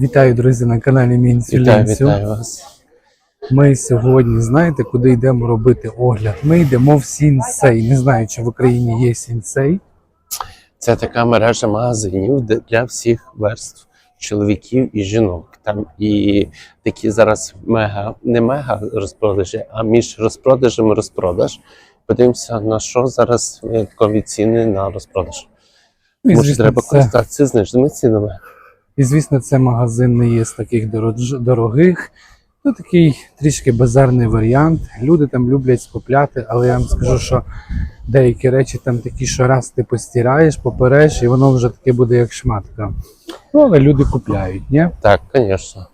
Вітаю, друзі, на каналі Вітаю, вітаю вас. Ми сьогодні, знаєте, куди йдемо робити огляд? Ми йдемо в Сінсей. Не знаю, чи в Україні є Сінсей. Це така мережа магазинів де- для всіх верств чоловіків і жінок. Там і такі зараз мега, не мега розпродажі, а між розпродажем і розпродаж. Подивимося, на що зараз виняткові ціни на розпродаж. Ну, і, Може, звісно, треба це, користатися зниженими цінами. І звісно, це магазин не є з таких дорогих. Ну, такий трішки базарний варіант. Люди там люблять скупляти, але я вам скажу, що деякі речі там такі, що раз ти постираєш, попереш, і воно вже таке буде як шматка. Ну, але люди купляють, ні? Так, звісно.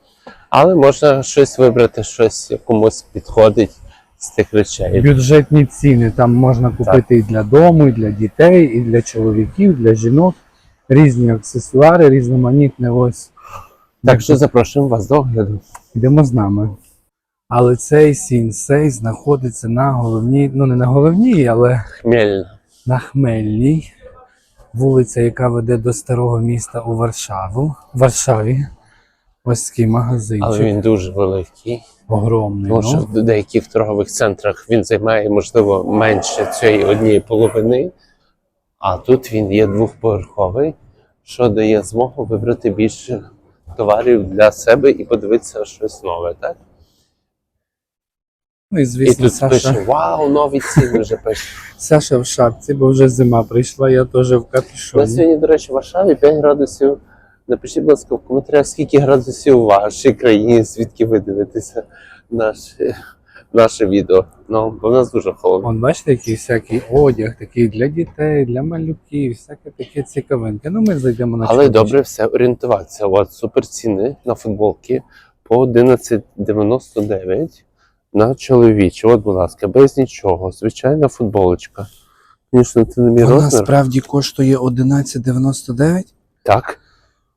Але можна щось вибрати, щось комусь підходить з тих речей. Бюджетні ціни там можна купити і для дому, і для дітей, і для чоловіків, для жінок. Різні аксесуари, різноманітне. Ось Так що запрошуємо вас до огляду. йдемо з нами. Але цей сінсей знаходиться на головній, ну не на головній, але Хмельна. на Хмельній, вулиця, яка веде до старого міста у Варшаву. Варшаві. Ось такий магазинчик. Але він дуже великий. огромний. Тому що ну. в деяких торгових центрах він займає, можливо, менше цієї однієї половини, а тут він є двохповерховий, що дає змогу вибрати більше товарів для себе і подивитися щось нове. Так? Ну і І звісно, тут Саша. пише: Вау, нові ціни вже пише. Саша в шапці, бо вже зима прийшла, я теж в На сьогодні, до речі, в Варшаві 5 градусів. Напишіть, будь ласка, в коментарях, скільки градусів у вашій країні, звідки ви дивитеся наше, наше відео. Ну, бо в нас дуже холодно. Вон, бачите, який всякий одяг, такий для дітей, для малюків, всяке таке цікавинке. Ну, ми зайдемо на Але добре все орієнтуватися. От супер ціни на футболки по 11,99 на чоловічі. От, будь ласка, без нічого. Звичайна футболочка. Звісно, це не мій Вона розмір. справді коштує 11,99. Так.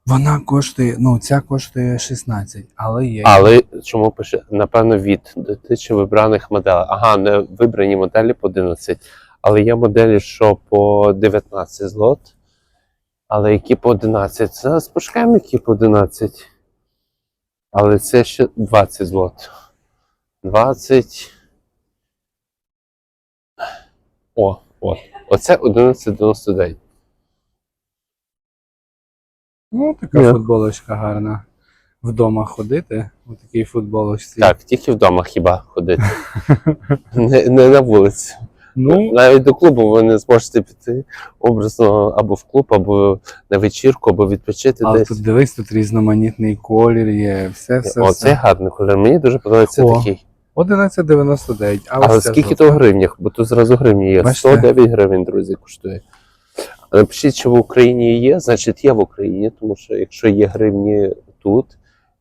Вона коштує, ну, ця коштує 16, але є. Але чому пише? Напевно, від дотичі вибраних моделей. Ага, не вибрані моделі по 11. Але є моделі, що по 19 злот. Але які по 11. Зараз пошукаємо, які по 11. Але це ще 20 злот. 20. О, о. Оце 11,99. Ну, така Ні. футболочка гарна. Вдома ходити, у такій футболочці. Так, тільки вдома хіба ходити. Не, не на вулиці. Ну, Навіть до клубу ви не зможете піти образно або в клуб, або на вечірку, або відпочити але десь. тут дивись, тут різноманітний колір є, все, все, О, все. це гарний колір. Мені дуже подобається О, такий. 11,99. А Але ось ця скільки жовта. то в гривнях? Бо тут зразу гривні є. Бачите? 109 гривень, друзі, коштує. Напишіть, що в Україні є, значить є в Україні, тому що якщо є гривні тут,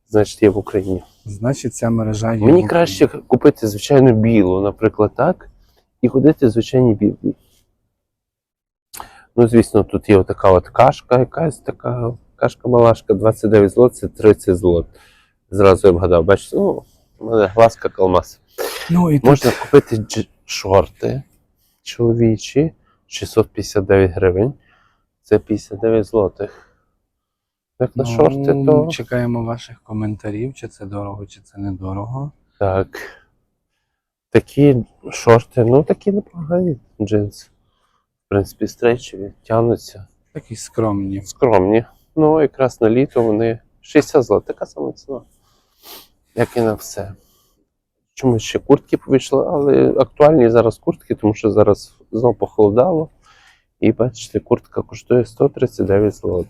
значить є в Україні. Значить, ця мережа є. Мені краще купити звичайну білу, наприклад, так, і ходити в звичайній білій. Ну, звісно, тут є така от кашка, якась така кашка-малашка, 29 злот, це 30 злот. Зразу я вгадав, бачите, ну, у мене глазка калмас. Ну і тут Можна купити дж- шорти чоловічі, 659 гривень. Це 59 злотих. Як на ну, шорти, то чекаємо ваших коментарів, чи це дорого, чи це недорого. так. Такі шорти, ну такі непогані джинси. В принципі, стрейчеві, тягнуться. Такі скромні. Скромні. Ну, якраз на літо вони 60 злот, така сама ціна. Як і на все. Чомусь ще куртки повийшли, але актуальні зараз куртки, тому що зараз знову похолодало. І бачите, куртка коштує 139 злот.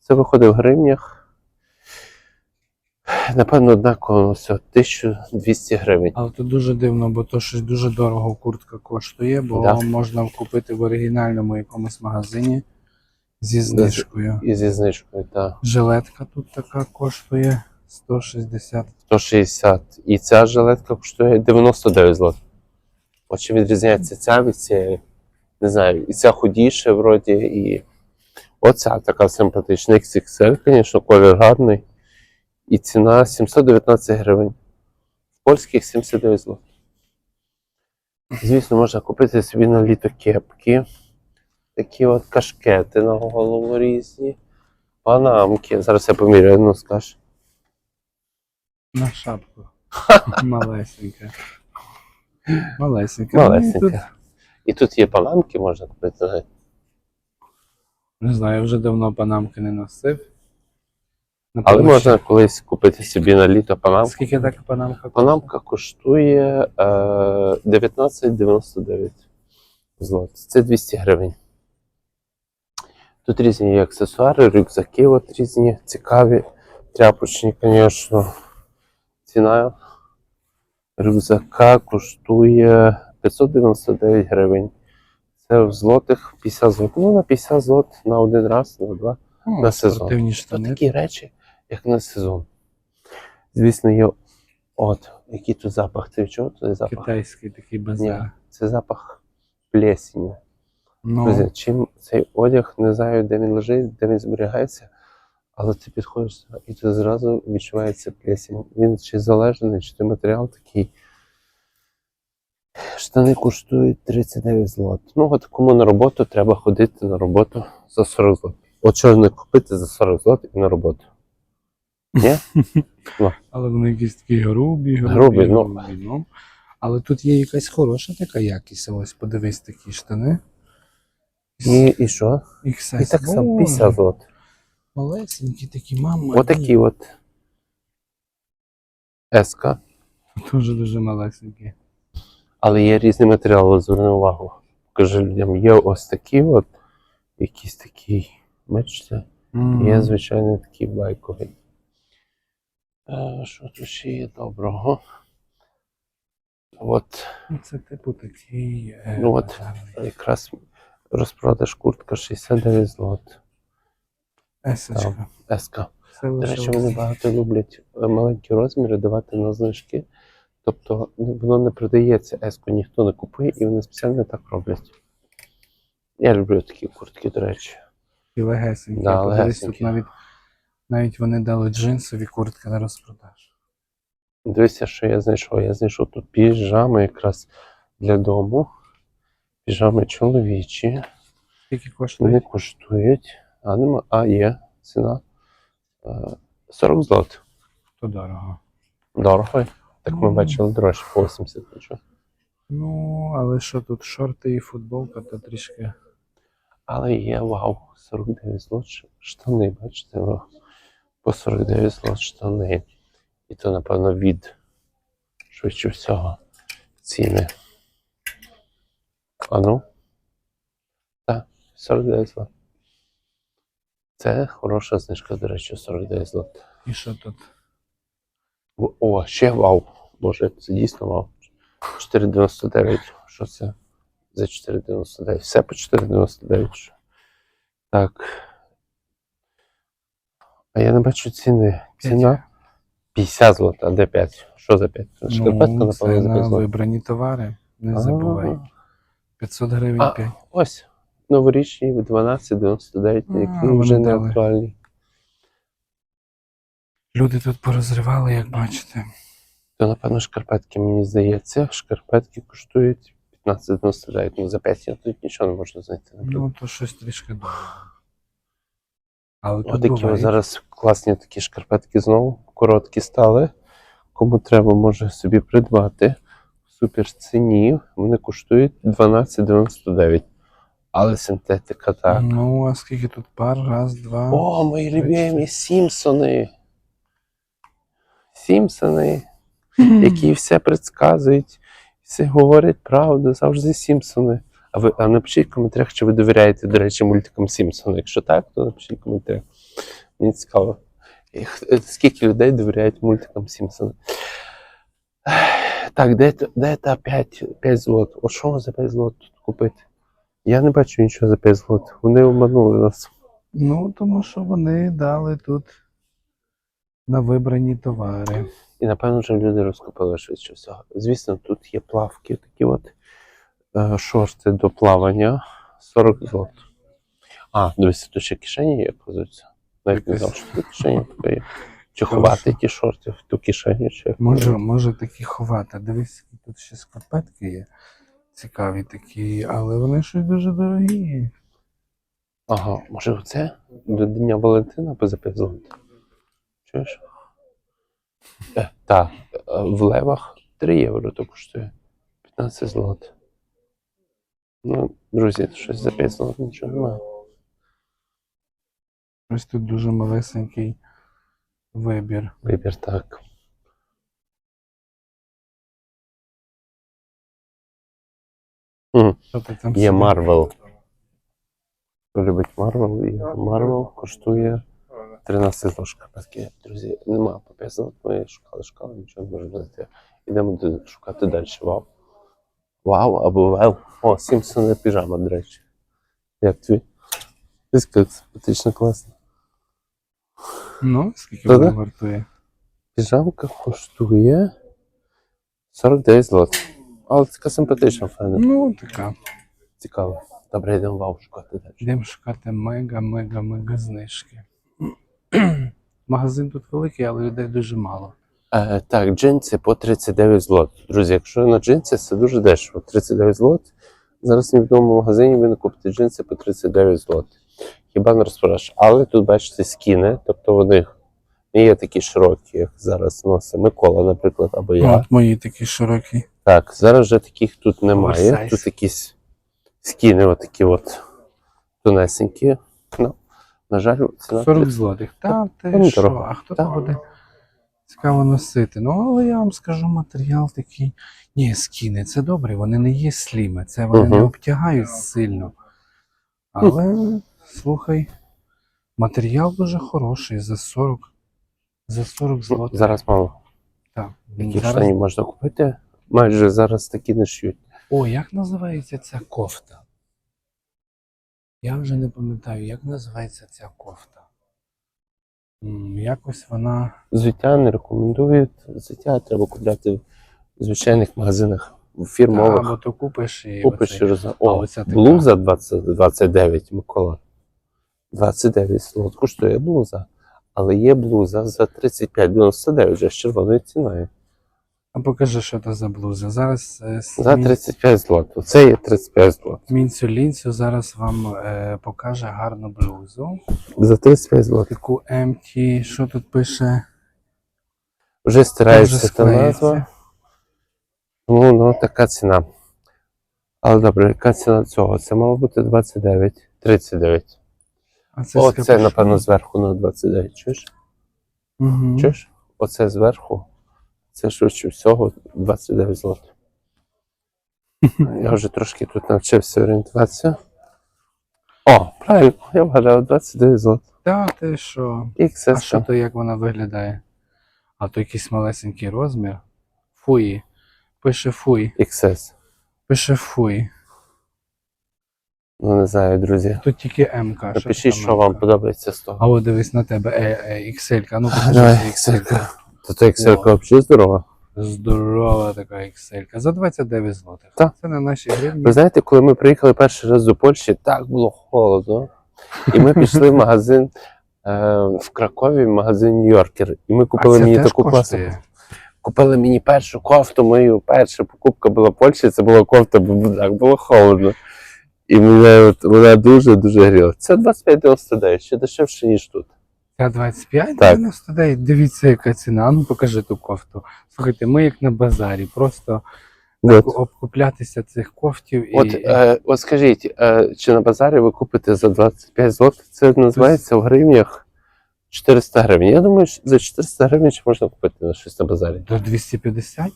Це виходить в гривнях. Напевно, однаково все, 1200 гривень. Але тут дуже дивно, бо то щось дуже дорого куртка коштує, бо Да. можна купити в оригінальному якомусь магазині зі знижкою. І зі знижкою, так. Жилетка тут така коштує 160. 160. І ця жилетка коштує 99 злот. От чим відрізняється ця від цієї. Не знаю, і ця худіша вроді, і оця така симпатична XXL, звісно, колір гарний. І ціна 719 гривень. В польських 79 злот. Звісно, можна купити собі на літо кепки. Такі от кашкети на голову різні. Панамки. Зараз я поміряю, ну скаж. На шапку. Малесенька. Малесенька. Ну, і тут, Малесенька. І тут є панамки, можна купити не знаю, я вже давно панамки не носив. На Але можна колись купити собі на літо панамку. Скільки така панамка? коштує? Панамка коштує е, 19,99 злот. Це 200 гривень. Тут різні є аксесуари, рюкзаки от різні, цікаві, тряпочні, звісно. Ціна рюкзака коштує 599 гривень. Це в злотих 50 злот. Ну, на 50 злот на один раз, на два. О, на сезон. Це такі речі, як на сезон. Звісно, є. От, який тут запах. Ти чув той запах? Китайський такий Ні, це запах плесені. Ну, Друзі, чим цей одяг, не знаю, де він лежить, де він зберігається, але ти підходиш і ти зразу відчувається плесень. Він чи залежний, чи той матеріал такий. Штани коштують 39 злот. Ну, от кому на роботу треба ходити на роботу за 40 злот. От що не купити за 40 злот і на роботу. Ні? але вони якісь такі грубі, грубі, Грубі, ну. ну. Але тут є якась хороша така якість. Ось подивись такі штани. І, і що? І так само 50 злот. Малесенькі такі, мама. Отакі от. Еска. Дуже дуже малесенькі. Але є різні матеріали, зверни увагу. Покажи людям, є ось такі от, якісь такі, бачите, Мгм. є звичайний такий байковий. Е, Що тут ще є доброго? От Ну, Це типу такий. е, Ну, от. якраз розпродаж куртка 69 злот. Есочка. Еска. До речі, вони багато люблять е, маленькі розміри давати на знижки. Тобто ну, воно не продається еску, ніхто не купує, і вони спеціально так роблять. Я люблю такі куртки, до речі. І легесенькі. Да, легесенькі. Тут навіть, навіть вони дали джинсові куртки на розпродаж. Дивіться, що я знайшов. Я знайшов тут піжами якраз для дому. Піжами чоловічі. Скільки коштує? Вони коштують. А, нема, а є ціна. е, 40 злот. То дорого. Дорого. Так ми Ну. бачили дорожче по 80 нічого. Ну, але що тут шорти і футболка, то трішки. Але є вау, 49 злот штани, бачите? По 49 злот штани. І то, напевно, від швидше всього ціни. А ну? Так, 49 злот. Це хороша знижка, до речі, 49 злот. І що тут? О, ще вау. Боже, це дійсно вау. 4,99. Що це за 4,99? Все по 4,99. Так. А я не бачу ціни. Ціна 50 злот, а де 5? Що за 5? Шкарпетка, ну, це напевно, за 5 на злот. вибрані товари. Не забувай. 500 гривень 5. Ось. Новорічні 12,99, А, які вже не дали. актуальні. Люди тут порозривали, як бачите. То, напевно, шкарпетки, мені здається, шкарпетки коштують 15,99. Ну, за 5 я тут нічого не можу знайти. Ну, то щось трішки дорого. Але тут Отакі зараз класні такі шкарпетки знову короткі стали. Кому треба, може собі придбати. В супер ціні вони коштують 12,99. Але синтетика так. Ну, а скільки тут пар? Раз, два. О, мої любимі Сімпсони. Сімпсони, які все предсказують, все говорять правду, завжди Сімпсони. А ви а напишіть в коментарях, чи ви довіряєте, до речі, мультикам Сімпсони. Якщо так, то напишіть в коментарях. Мені цікаво. І е, Скільки людей довіряють мультикам Сімпсони? Так, де, де та 5, 5 злот? От що за 5 злот тут купити? Я не бачу нічого за 5 злот. Вони обманули нас. Ну, тому що вони дали тут на вибрані товари. І напевно вже люди розкупили швидше всього. Звісно, тут є плавки, такі от е, шорти до плавання 40 злот. А, дивіться, тут ще кишені є, оказується. Навіть не знав, що тут кишені таке є. Чи ховати ті шорти в ту кишеню, чи Може, може такі ховати. Дивись, тут ще скарпетки є. Цікаві такі, але вони щось дуже дорогі. Ага, може оце? До Дня Валентина по 5 злотих. Чуєш? Е, так, в левах 3 євро то коштує. 15 злот. Ну, друзі, щось за 5 злот нічого немає. Ось тут дуже малесенький вибір. Вибір так. Там Є Марвел. Хто любить Марвел, і Марвел коштує 13 злот шкарпетки. Друзі, нема по 5 злот, ми шукали, шукали, нічого не можемо знайти. Ідемо шукати далі. Вау. Вау, або вел. О, Сімпсони піжама, до речі. Як твій? Як симпатично класно. Ну, скільки вона вартує? Піжамка коштує 49 злот. Але така симпатична, файна. Ну, така. Цікаво. Добре, йдемо вау шукати далі. Йдемо шукати мега-мега-мега знижки. Магазин тут великий, але людей дуже мало. Е, так, джинси по 39 злот. Друзі, якщо на джинси, це дуже дешево. 39 злот. Зараз в невідомому магазині ви не купите джинси по 39 злот. Хіба на розпродаж. Але тут бачите скіни, тобто вони не є такі широкі, як зараз носить Микола, наприклад, або я. От мої такі широкі. Так, зараз вже таких тут немає. Оверсайз. Тут якісь скіни, отакі от тонесенькі. Ну, на жаль, ціна 40 злотих. Та Та ти що? А хто там буде цікаво носити? Ну, але я вам скажу, матеріал такий. Ні, скіни, це добре, вони не є сліми, це вони не обтягають сильно. Але слухай, матеріал дуже хороший за 40. За 40 злотих. Зараз мало. Так. Такі Зараз... штані можна купити. Майже зараз такі не шьють. О, як називається ця кофта? Я вже не пам'ятаю, як називається ця кофта. М, Якось вона. Взуття не рекомендують. Взуття треба купляти в звичайних магазинах, в фірмових. або то купиш і. Купиш оцей. через. А О, оця така. блуза 20, 29, Микола. 29 слот коштує блуза. Але є блуза за 35,99 вже з червоною ціною. А покажи, що це за блуза. Зараз е, с- За мін- 35 злот. Оце є 35 злот. Мінцю Лінцю зараз вам е, покаже гарну блузу. За 35 злот. Таку MT, що тут пише? Вже стирається та назва. Тому ну, така ціна. Але добре, яка ціна цього? Це мало бути 29, 39. А це О, з напевно, зверху на 29. Чуєш? Мгм. Чуєш? Оце зверху. Це швидше всього 29 злот. Я вже трошки тут навчився орієнтуватися. О, правильно, я вгадав 29 злот. Та ти що? XS. А що то як вона виглядає? А то якийсь малесенький розмір. Фуї. Пише фуй. XS. Пише фуй. Ну, не знаю, друзі. Тут тільки МК. Напишіть, що вам подобається з того. А от дивись на тебе, е, е, XL. Ну покажи Давай, XL. То то XL взагалі здорова. Здорова така XL. За 29 злотих. Так. Це на наші гривні. Ви знаєте, коли ми приїхали перший раз до Польщі, так було холодно. І ми пішли в магазин е, в Кракові, магазин Нью-Йоркер. І ми купили це мені теж таку класну. коштує? Купили мені першу кофту, мою перша покупка була в Польщі, це була кофта, бо так було холодно. І мене от, вона дуже-дуже гріла. Це 25,99, ще дешевше, ніж тут. Ця 25 Так. 99. Дивіться, яка ціна. Ну покажи ту кофту. Слухайте, ми як на базарі, просто От, обкуплятися цих кофтів і. от, е, от скажіть, е, чи на базарі ви купите за 25 злотих? Це називається в гривнях 400 гривень. Я думаю, що за 400 гривень чи можна купити на щось на базарі. До 250?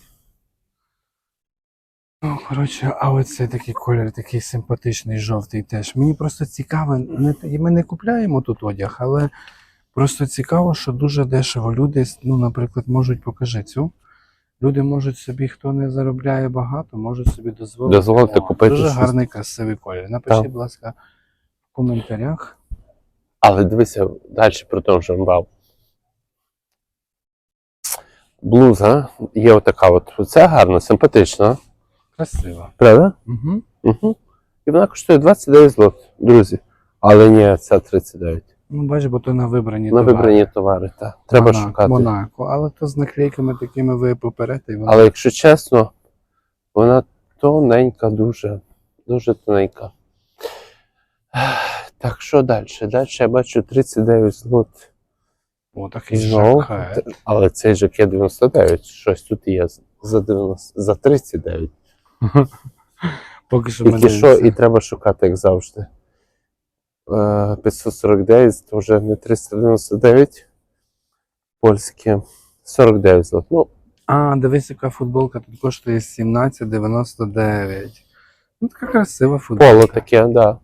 Ну, коротше, а оце такий колір, такий симпатичний, жовтий теж. Мені просто цікаво, не, ми не купляємо тут одяг, але просто цікаво, що дуже дешево люди, ну, наприклад, можуть, покажи цю. Люди можуть собі, хто не заробляє багато, можуть собі дозволити. Дозволити купити Дуже щось. гарний красивий колір. Напишіть, Так. будь ласка, в коментарях. Але дивися, далі продовжуємо. Вау. Блуза є отака от. Це гарно, симпатично. Красиво. Правда? Угу. Угу. І вона коштує 29 злот, друзі. Але ні, це 39. Ну, бачиш, бо то на вибрані На товари. вибрані товари, так. Треба Монако, шукати. Монако, але то з наклейками такими ви поперете, і воно Але якщо чесно, вона тоненька, дуже, дуже тоненька. Так, що далі? Далі я бачу 39 злот. О, такий Знову. жакет. Але цей жакет 99. Щось тут є за 90, за 39. Поки що Тільки що і треба шукати, як завжди. Е, 549, то вже не 399. Польське 49 злот. Ну, А, дивись, яка футболка тут коштує 17,99. Ну, така красива футболка. поло таке, да.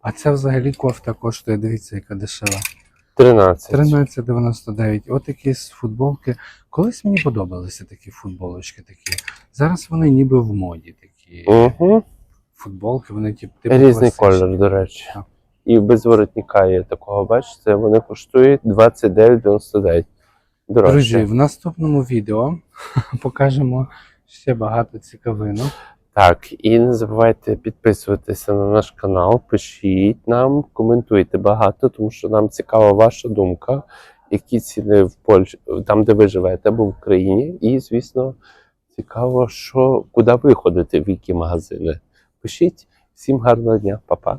А ця взагалі кофта коштує, дивіться, яка дешева. 13. 13,99. От якісь футболки. Колись мені подобалися такі футболочки такі. Зараз вони ніби в моді такі. Угу. Футболки, вони тип, типу Різний класичні. колір, до речі. Так. І без воротника є такого, бачите, вони коштують 29,99. Дорожче. Друзі, в наступному відео покажемо ще багато цікавинок. Так, і не забувайте підписуватися на наш канал, пишіть нам, коментуйте багато, тому що нам цікава ваша думка, які ціни в Польщі, там, де ви живете, або в Україні. І, звісно, цікаво, що, куди ви ходите, в які магазини. Пишіть. Всім гарного дня, па-па.